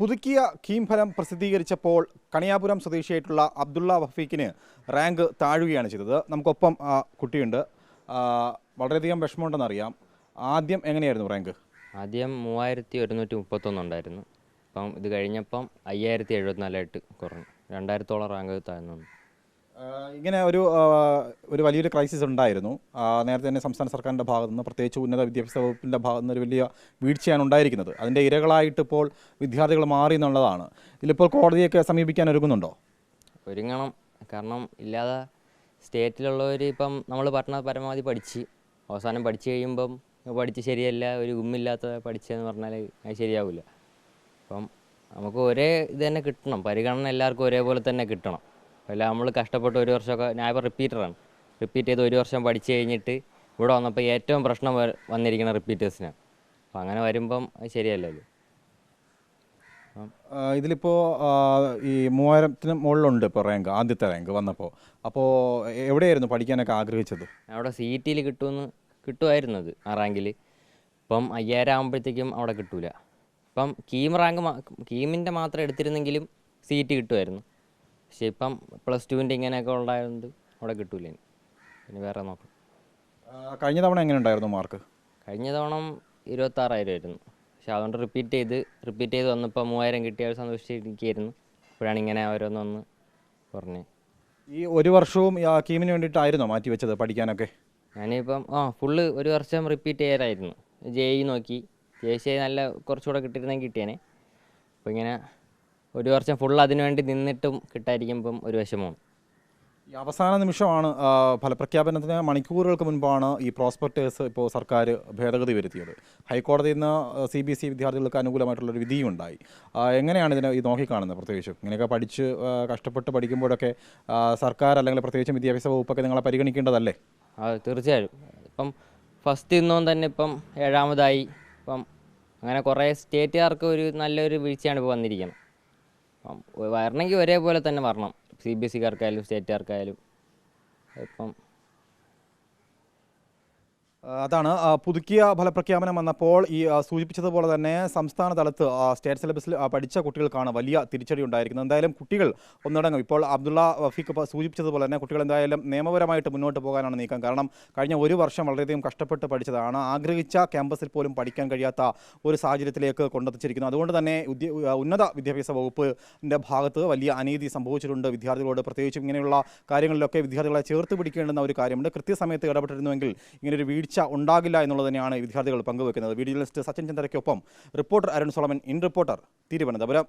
പുതുക്കിയ കീം ഫലം പ്രസിദ്ധീകരിച്ചപ്പോൾ കണിയാപുരം സ്വദേശിയായിട്ടുള്ള അബ്ദുള്ള വഫീഖിന് റാങ്ക് താഴുകയാണ് ചെയ്തത്. നമുക്കൊപ്പം കുട്ടിയുണ്ട്. വളരെയധികം വിഷമമുണ്ടെന്നറിയാം. ആദ്യം എങ്ങനെയായിരുന്നു റാങ്ക്? ആദ്യം മൂവായിരത്തി ഒരുന്നൂറ്റി മുപ്പത്തൊന്ന് ഉണ്ടായിരുന്നു. അപ്പം ഇത് കഴിഞ്ഞപ്പം അയ്യായിരത്തി എഴുപത്തിനാലായിട്ട് കുറഞ്ഞു. രണ്ടായിരത്തോളം റാങ്ക് താഴ്ന്നു. ഇങ്ങനെ ഒരു ഒരു വലിയൊരു ക്രൈസിസ് ഉണ്ടായിരുന്നു. നേരത്തെ തന്നെ സംസ്ഥാന സർക്കാരിന്റെ ഭാഗത്തു നിന്ന് പ്രത്യേകിച്ച് ഉന്നത വിദ്യാഭ്യാസ വകുപ്പിന്റെ ഭാഗത്തു നിന്ന് ഒരു വലിയ വീഴ്ചയാണ് ഉണ്ടായിരിക്കുന്നത്. അതിന്റെ ഇരകളായിട്ട് ഇപ്പോൾ വിദ്യാർത്ഥികൾ മാറി എന്നുള്ളതാണ്. ഇതിലിപ്പോൾ കോടതിയൊക്കെ സമീപിക്കാൻ ഒരുങ്ങുന്നുണ്ടോ? ഒരുങ്ങണം. കാരണം ഇല്ലാതെ സ്റ്റേറ്റിലുള്ളവർ ഇപ്പം നമ്മൾ പറഞ്ഞ പരമാവധി പഠിച്ച് അവസാനം പഠിച്ചു കഴിയുമ്പം പഠിച്ച് ശരിയല്ല ഒരു ഗുമ്മില്ലാത്ത പഠിച്ചതെന്ന് പറഞ്ഞാൽ അത് ശരിയാവില്ല അപ്പം നമുക്ക് ഒരേ ഇത് തന്നെ കിട്ടണം. പരിഗണന എല്ലാവർക്കും ഒരേപോലെ തന്നെ കിട്ടണം. അല്ല നമ്മൾ കഷ്ടപ്പെട്ട് ഒരു വർഷമൊക്കെ ഞാൻ ഇപ്പോൾ റിപ്പീറ്ററാണ് റിപ്പീറ്റ് ചെയ്ത് ഒരു വർഷം പഠിച്ച് കഴിഞ്ഞിട്ട് ഇവിടെ വന്നപ്പോൾ ഏറ്റവും പ്രശ്നം വന്നിരിക്കുന്ന റിപ്പീറ്റേഴ്സിനാണ് അപ്പം അങ്ങനെ വരുമ്പം ശരിയല്ലല്ലോ. ഇതിലിപ്പോൾ ഈ മൂവായിരത്തിന് മുകളിലുണ്ട് ഇപ്പോൾ റാങ്ക് ആദ്യത്തെ റാങ്ക് വന്നപ്പോൾ അപ്പോൾ എവിടെയായിരുന്നു പഠിക്കാനൊക്കെ ആഗ്രഹിച്ചത്? അവിടെ സി ടിയിൽ കിട്ടുമെന്ന് കിട്ടുമായിരുന്നു അത് ആ റാങ്കിൽ ഇപ്പം അയ്യായിരം ആകുമ്പോഴത്തേക്കും അവിടെ കിട്ടൂല. ഇപ്പം കീം റാങ്ക് കീമിന്റെ മാത്രം എടുത്തിരുന്നെങ്കിലും സി ടി കിട്ടുമായിരുന്നു. പക്ഷേ ഇപ്പം പ്ലസ് ടുവിന്റെ ഇങ്ങനെയൊക്കെ ഉണ്ടായതുകൊണ്ട് അവിടെ കിട്ടൂല ഇനി. ഇനി വേറെ നോക്കും. കഴിഞ്ഞ തവണ എങ്ങനെ ഉണ്ടായിരുന്നു മാർക്ക്? കഴിഞ്ഞ തവണ ഇരുപത്താറായിരം ആയിരുന്നു. പക്ഷെ അതുകൊണ്ട് റിപ്പീറ്റ് ചെയ്ത് റിപ്പീറ്റ് ചെയ്ത് വന്നപ്പോൾ മൂവായിരം കിട്ടിയ ഒരു സന്തോഷിച്ചിരിക്കുകയായിരുന്നു. അപ്പോഴാണ് ഇങ്ങനെ ഓരോന്നൊന്ന് പറഞ്ഞ്. ഈ ഒരു വർഷവും ഈ വേണ്ടിയിട്ടായിരുന്നോ മാറ്റി വെച്ചത് പഠിക്കാനൊക്കെ? ഞാനിപ്പം ആ ഫുള്ള് ഒരു വർഷം റിപ്പീറ്റ് ചെയ്യാറായിരുന്നു ജെ ഇ നോക്കി. ജെ സി നല്ല കുറച്ചുകൂടെ കിട്ടിയിരുന്നെങ്കിൽ കിട്ടിയേനെ. അപ്പോൾ ഇങ്ങനെ ഒരു വർഷം ഫുൾ അതിന് വേണ്ടി നിന്നിട്ടും കിട്ടാതിരിക്കുമ്പം ഒരു വിഷമമാണ് ഈ അവസാന നിമിഷമാണ് ഫലപ്രഖ്യാപനത്തിന് മണിക്കൂറുകൾക്ക് മുൻപാണ് ഈ പ്രോസ്പെക്ടേഴ്സ് ഇപ്പോൾ സർക്കാർ ഭേദഗതി വരുത്തിയത്. ഹൈക്കോടതിയിൽ നിന്ന് സി ബി എസ് ഇ വിദ്യാർത്ഥികൾക്ക് അനുകൂലമായിട്ടുള്ളൊരു വിധിയും ഉണ്ടായി എങ്ങനെയാണ് ഇതിനെ ഈ നോക്കിക്കാണുന്നത് പ്രത്യേകിച്ചും? ഇങ്ങനെയൊക്കെ പഠിച്ച് കഷ്ടപ്പെട്ട് പഠിക്കുമ്പോഴൊക്കെ സർക്കാർ അല്ലെങ്കിൽ പ്രത്യേകിച്ചും വിദ്യാഭ്യാസ വകുപ്പൊക്കെ നിങ്ങളെ പരിഗണിക്കേണ്ടതല്ലേ? തീർച്ചയായും. ഇപ്പം ഫസ്റ്റ് ഇന്നും തന്നെ ഇപ്പം ഏഴാമതായി ഇപ്പം അങ്ങനെ കുറേ സ്റ്റേറ്റുകാർക്ക് ഒരു നല്ലൊരു വീഴ്ചയാണ് ഇപ്പോൾ വന്നിരിക്കുന്നത്. വരണമെങ്കിൽ ഒരേപോലെ തന്നെ വരണം. സി ബി എസ് സിക്കാർക്കായാലും സ്റ്റേറ്റുകാർക്കായാലും. ഇപ്പം അതാണ് പുതുക്കിയ ഫലപ്രഖ്യാപനം വന്നപ്പോൾ ഈ സൂചിപ്പിച്ചതുപോലെ തന്നെ സംസ്ഥാന തലത്ത് സ്റ്റേറ്റ് സിലബസിൽ പഠിച്ച കുട്ടികൾക്കാണ് വലിയ തിരിച്ചടി ഉണ്ടായിരിക്കുന്നത്. എന്തായാലും കുട്ടികൾ ഒന്നടങ്കം ഇപ്പോൾ അബ്ദുള്ള വഫീഖ് സൂചിപ്പിച്ചതുപോലെ തന്നെ കുട്ടികൾ എന്തായാലും നിയമപരമായിട്ട് മുന്നോട്ട് പോകാനാണ് നീക്കം. കാരണം കഴിഞ്ഞ ഒരു വർഷം വളരെയധികം കഷ്ടപ്പെട്ട് പഠിച്ചതാണ്. ആഗ്രഹിച്ച ക്യാമ്പസിൽ പോലും പഠിക്കാൻ കഴിയാത്ത ഒരു സാഹചര്യത്തിലേക്ക് കൊണ്ടെത്തിച്ചിരിക്കുന്നു. അതുകൊണ്ട് തന്നെ ഉന്നത വിദ്യാഭ്യാസ വകുപ്പിന്റെ ഭാഗത്ത് വലിയ അനീതി സംഭവിച്ചിട്ടുണ്ട് വിദ്യാർത്ഥികളോട്. പ്രത്യേകിച്ചും ഇങ്ങനെയുള്ള കാര്യങ്ങളിലൊക്കെ വിദ്യാർത്ഥികളെ ചേർത്ത് പിടിക്കേണ്ടുന്ന ഒരു കാര്യമുണ്ട്. കൃത്യസമയത്ത് ഇടപെട്ടിരുന്നുവെങ്കിൽ ഇങ്ങനൊരു വീഴ്ച ഉണ്ടാകില്ല എന്നുള്ളത് തന്നെയാണ് വിദ്യാർത്ഥികൾ പങ്കുവെക്കുന്നത്. Video list Sachin ചന്ദ്രയ്ക്കൊപ്പം reporter Arun Solomon in reporter Thiruvananthapuram.